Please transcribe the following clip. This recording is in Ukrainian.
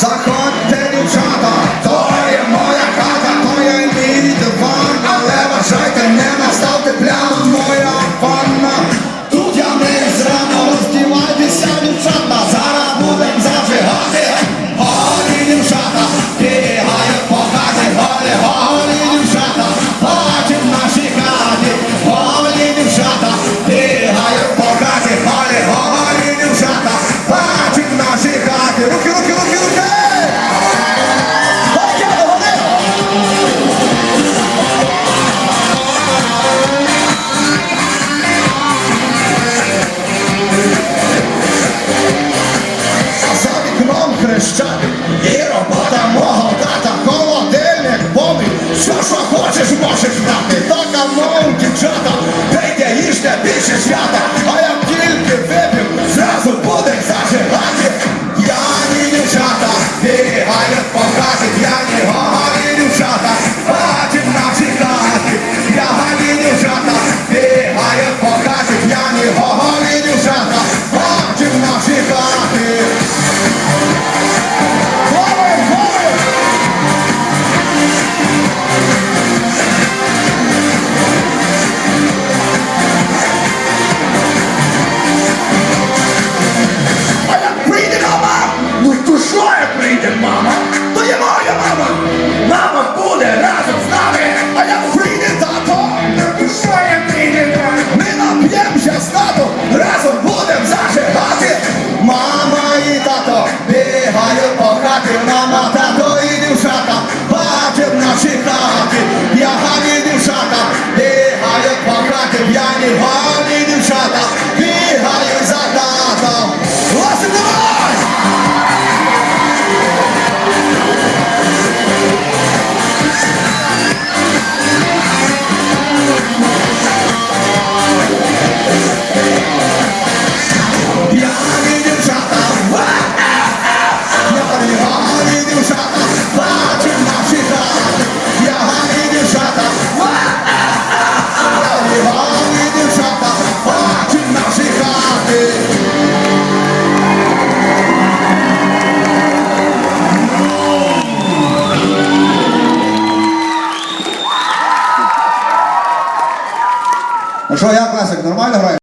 Zachod. Ten... нащади, і робота мого тата, холодильник повний, все, що хочеш, можеш дати. душою прийде мама, то є моя мама, мама буде разом з нами, а як прийде тато, то душою прийде тато. Ми нап'ємося з татом, разом будемо зажигати. Мама і тато бігають по хаті, мама та. що я класик нормально граю?